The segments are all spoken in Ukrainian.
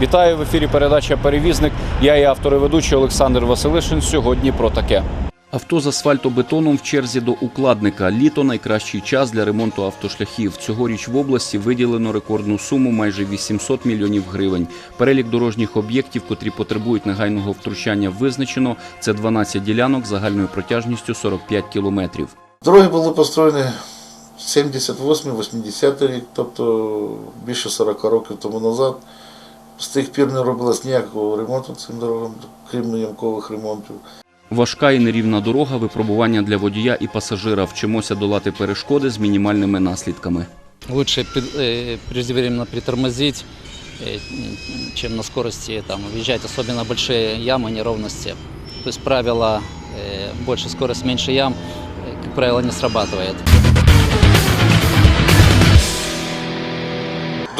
Вітаю в ефірі. Передача Перевізник. Я і автор і ведучий Олександр Василишин. Сьогодні про таке. Авто з асфальтобетоном в черзі до укладника. Літо найкращий час для ремонту автошляхів. Цьогоріч в області виділено рекордну суму майже 800 мільйонів гривень. Перелік дорожніх об'єктів, котрі потребують негайного втручання, визначено. Це 12 ділянок загальною протяжністю 45 кілометрів. Дороги були построєні 78-80 рік, тобто більше 40 років тому назад. З тих пір не робилось ніякого ремонту цим дорогам, крім ямкових ремонтів. Важка і нерівна дорога, випробування для водія і пасажира. Вчимося долати перешкоди з мінімальними наслідками. лучше пред- э, преждевременно притормозить, э, чем на скорости там, въезжать, особенно большие ямы, неровности. То есть правило э, больше скорость, меньше ям, э, как правило, не срабатывает.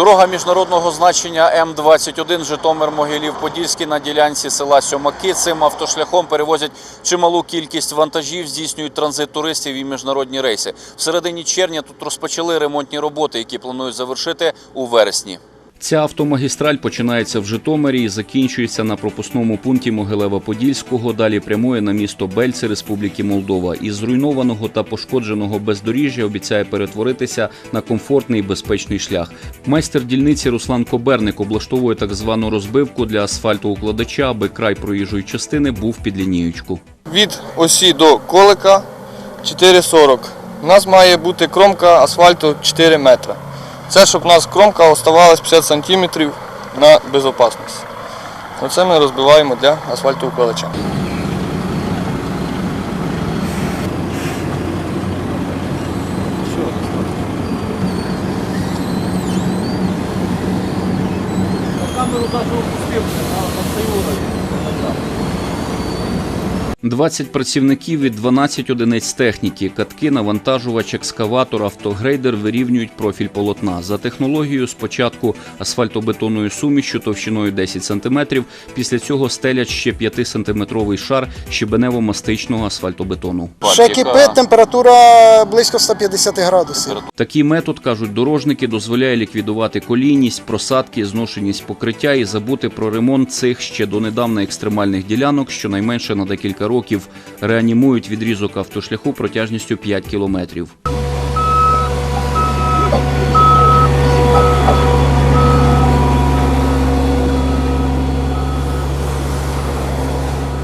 Дорога міжнародного значення М21 Житомир-Могилів-Подільський на ділянці села Сьомаки. Цим автошляхом перевозять чималу кількість вантажів, здійснюють транзит туристів і міжнародні рейси. В середині червня тут розпочали ремонтні роботи, які планують завершити у вересні. Ця автомагістраль починається в Житомирі і закінчується на пропускному пункті Могилева-Подільського. Далі прямує на місто Бельце Республіки Молдова. Із зруйнованого та пошкодженого бездоріжжя обіцяє перетворитися на комфортний і безпечний шлях. Майстер дільниці Руслан Коберник облаштовує так звану розбивку для асфальтоукладача, аби край проїжджої частини був під лінієчку. від осі до колика 4,40. У нас має бути кромка асфальту 4 метри. Це щоб у нас кромка оставалась 50 см на безпечність. Оце ми розбиваємо для асфальтоукладача. – 20 працівників від 12 одиниць техніки, катки, навантажувач, екскаватор, автогрейдер вирівнюють профіль полотна. За технологією спочатку асфальтобетонною сумішю товщиною 10 см, після цього стелять ще 5-сантиметровий шар щебенево-мастичного асфальтобетону. Ще кипить, температура близько 150 градусів. Такий метод, кажуть дорожники, дозволяє ліквідувати колійність, просадки, зношеність покриття і забути про ремонт цих ще донедавна екстремальних ділянок, щонайменше на декілька років реанімують відрізок автошляху протяжністю 5 кілометрів.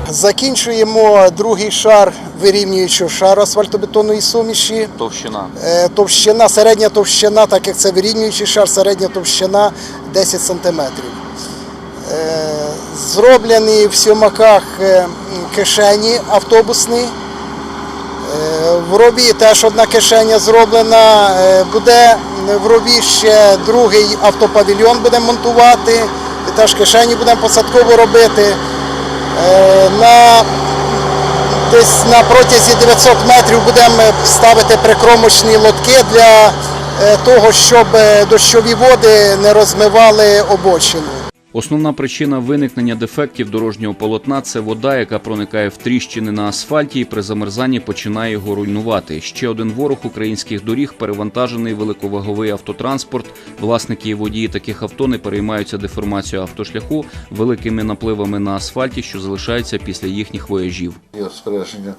Закінчуємо другий шар вирівнюючого шару асфальтобетонної суміші. Товщина. Е, Товщина, середня товщина, так як це вирівнюючий шар, середня товщина 10 см. Зроблені в сьомаках е, кишені автобусні. Е, В рові теж одна кишеня зроблена. Е, Буде в рові ще другий автопавільйон будемо монтувати. І теж кишені будемо посадково робити. Е, На десь на протязі 900 метрів будемо ставити прикромочні лотки для е, того, щоб е, дощові води не розмивали обочину. Основна причина виникнення дефектів дорожнього полотна це вода, яка проникає в тріщини на асфальті і при замерзанні починає його руйнувати. Ще один ворог українських доріг перевантажений великоваговий автотранспорт. Власники і водії таких авто не переймаються деформацією автошляху великими напливами на асфальті, що залишаються після їхніх вояжів. Є розпорядження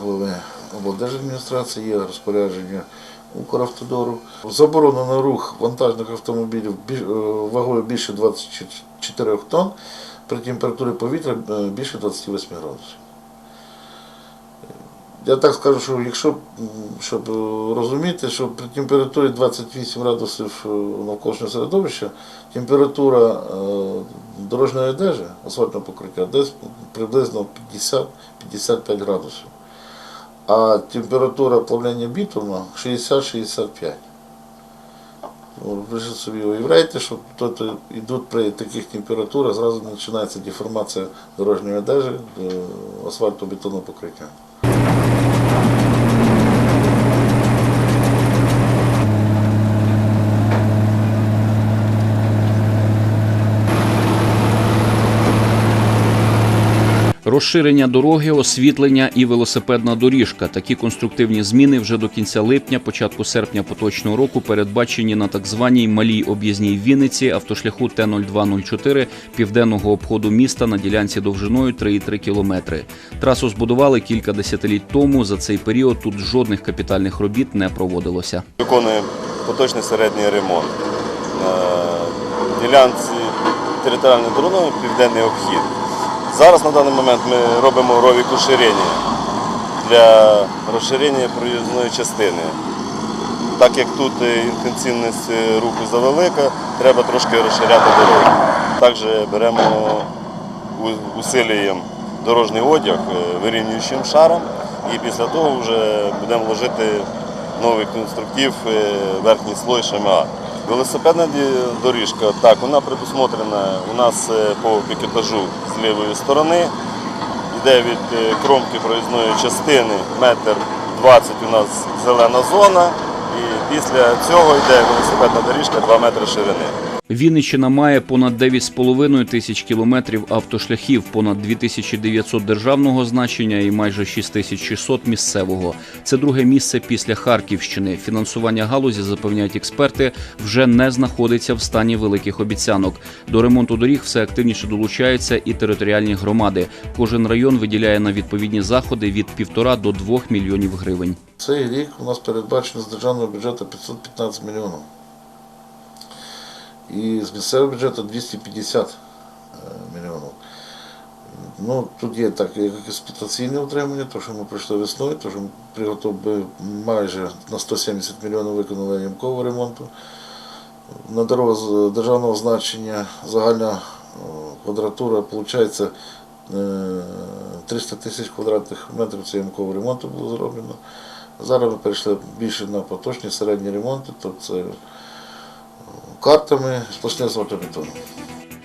голови облдержадміністрації, є розпорядження Укравтодору. Заборонено рух вантажних автомобілів е, вагою більше 24 тонн при температурі повітря е, більше 28 градусів. Я так скажу, що якщо, щоб розуміти, що при температурі 28 градусів е, навколишнього середовища температура дорожньої одежі, асфальтного покриття, десь приблизно 50-55 градусів. А температура плавлення бітуму 60-65. Ну, Ви ж собі уявляєте, що тут йдуть при таких температурах, зразу починається деформація дорожньої одежі, е, асфальтобетонного покриття. Розширення дороги, освітлення і велосипедна доріжка. Такі конструктивні зміни вже до кінця липня, початку серпня поточного року передбачені на так званій малій об'їзній Вінниці автошляху Т-0204 південного обходу міста на ділянці довжиною 3,3 кілометри. Трасу збудували кілька десятиліть тому. За цей період тут жодних капітальних робіт не проводилося. Виконує поточний середній ремонт. На ділянці територіальної дороги південний обхід. Зараз на даний момент ми робимо ровік уширення для розширення проїзної частини. Так як тут е, інтенсивність е, руху завелика, треба трошки розширяти дорогу. Також беремо, усилюємо дорожній одяг е, вирівнюючим шаром і після того вже будемо ложити новий конструктив верхній слой ШМА. Велосипедна доріжка, так, вона предусмотрена у нас е, по пікетажу з лівої сторони. Йде від е, кромки проїзної частини метр 20 у нас зелена зона. І після цього йде велосипедна доріжка 2 метри ширини. Вінниччина має понад 9,5 тисяч кілометрів автошляхів, понад 2900 державного значення і майже 6600 місцевого. Це друге місце після Харківщини. Фінансування галузі, запевняють експерти, вже не знаходиться в стані великих обіцянок. До ремонту доріг все активніше долучаються і територіальні громади. Кожен район виділяє на відповідні заходи від 1,5 до 2 мільйонів гривень. Цей рік у нас передбачено з державного бюджету 515 мільйонів. І з місцевого бюджету 250 е, мільйонів. Ну, тут є так, як експлуатаційне утримання, то, що ми пройшли весною, то, що ми приготовили майже на 170 мільйонів виконали ямкового ремонту. На дорогу з державного значення загальна е, квадратура, виходить, 300 тисяч квадратних метрів це ямкового ремонту було зроблено. Зараз ми перейшли більше на поточні середні ремонти, тобто це картами сплошне асфальтобетону.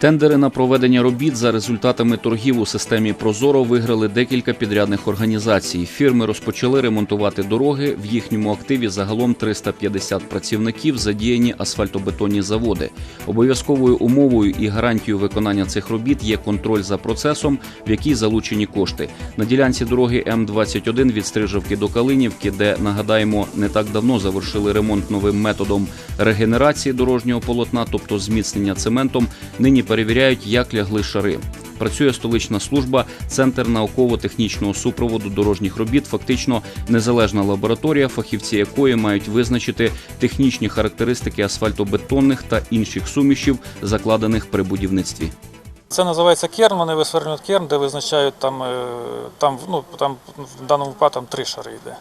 Тендери на проведення робіт за результатами торгів у системі Прозоро виграли декілька підрядних організацій. Фірми розпочали ремонтувати дороги. В їхньому активі загалом 350 працівників задіяні асфальтобетонні заводи. Обов'язковою умовою і гарантією виконання цих робіт є контроль за процесом, в який залучені кошти. На ділянці дороги М21 від Стрижавки до Калинівки, де нагадаємо не так давно завершили ремонт новим методом регенерації дорожнього полотна, тобто зміцнення цементом, нині перевіряють, як лягли шари. Працює столична служба, центр науково-технічного супроводу дорожніх робіт, фактично незалежна лабораторія, фахівці якої мають визначити технічні характеристики асфальтобетонних та інших сумішів, закладених при будівництві. Це називається керн, вони висверлюють керн, де визначають там, е, там, ну, там в даному випадку там три шари йде.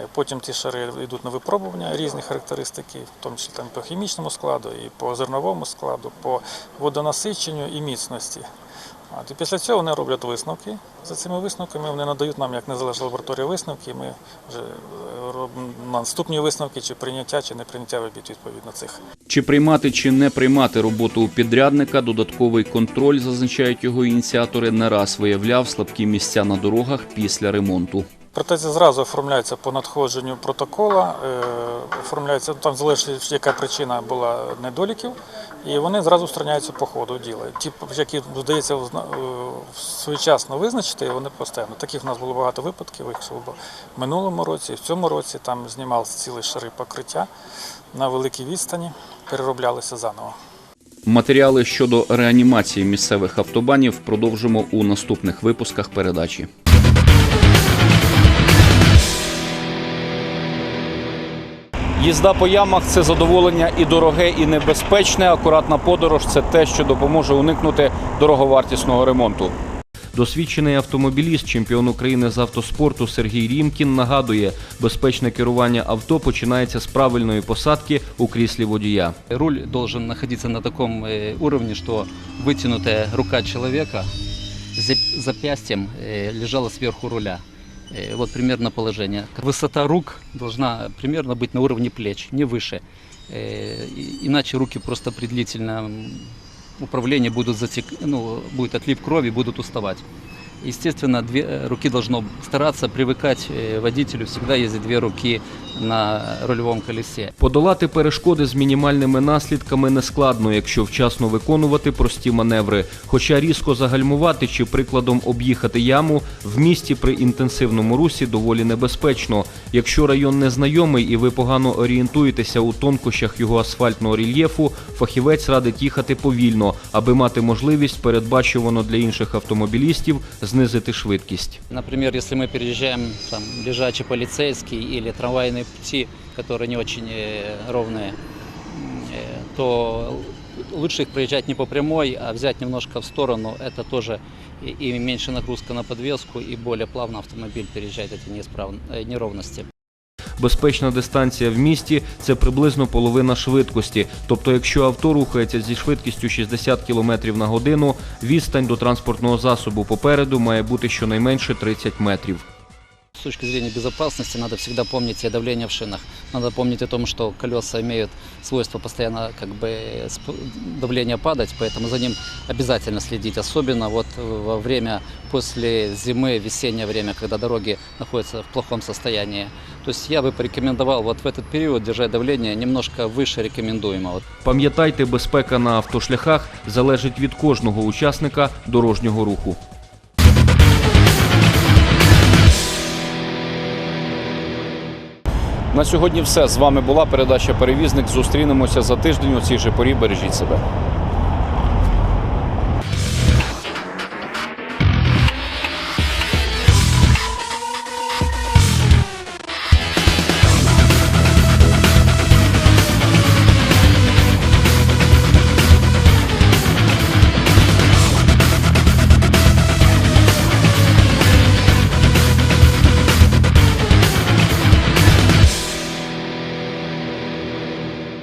Е, Потім ті шари йдуть на випробування різні характеристики, в тому числі там, по хімічному складу, і по зерновому складу, по водонасиченню і міцності. От, і після цього вони роблять висновки. За цими висновками вони надають нам як незалежна лабораторія висновки. Ми вже е, робимо наступні висновки, чи прийняття, чи не прийняття робіт відповідно цих. Чи приймати чи не приймати роботу у підрядника, додатковий контроль, зазначають його ініціатори, не раз виявляв слабкі місця на дорогах після ремонту. Проте зразу оформляється по надходженню протокола, е, оформляється ну, там залежить, яка причина була недоліків, і вони зразу устраняються по ходу діла. Ті, які вдається е, своєчасно визначити, вони постійно. Таких в нас було багато випадків, якщо в минулому році, і в цьому році там знімалися цілі шари покриття на великій відстані, перероблялися заново. Матеріали щодо реанімації місцевих автобанів продовжимо у наступних випусках передачі. Їзда по ямах це задоволення і дороге, і небезпечне. Акуратна подорож це те, що допоможе уникнути дороговартісного ремонту. Досвідчений автомобіліст, чемпіон України з автоспорту Сергій Рімкін нагадує, безпечне керування авто починається з правильної посадки у кріслі водія. Руль должен находиться на таком э, уровне, что вытянутая рука человека за- запястьем э, лежала сверху руля. Э, Вот примерно положение. Высота рук должна примерно быть на уровне плеч, не выше. Э, и- Иначе руки просто при длительном управлении будут затек... ну, будет отлив крови, будут уставать. Естественно, две э, руки должно стараться привыкать э, водителю всегда ездить две руки на рулевом колесе. Подолати перешкоди з мінімальними наслідками нескладно, якщо вчасно виконувати прості маневри. Хоча різко загальмувати чи прикладом об'їхати яму в місті при інтенсивному русі доволі небезпечно. Якщо район незнайомий і ви погано орієнтуєтеся у тонкощах його асфальтного рельєфу, фахівець радить їхати повільно, аби мати можливість передбачувано для інших автомобілістів знизити швидкість. Например, если мы переезжаем там лежачий полицейский или трамвайные пути, которые не очень э, ровные, м, э, то лучше их проезжать не по прямой, а взять немножко в сторону. Это тоже и, и меньше нагрузка на подвеску, и более плавно автомобиль переезжает эти неисправ- э, неровности. Безпечна дистанція в місті це приблизно половина швидкості. Тобто, якщо авто рухається зі швидкістю 60 км на годину, відстань до транспортного засобу попереду має бути щонайменше 30 метрів С точки зрения безопасности надо всегда помнить и о давлении в шинах. Надо помнить о том, что колеса имеют свойство постоянно как бы сп- давление падать, поэтому за ним обязательно следить. Особенно вот во время после зимы, весеннее время, когда дороги находятся в плохом состоянии. То есть я бы порекомендовал вот в этот период держать давление немножко выше рекомендуемого. Пам'ятайте, безпека на автошляхах залежить від кожного учасника дорожнього руху. На сьогодні все. З вами була передача Перевізник. Зустрінемося за тиждень у цій же порі. Бережіть себе.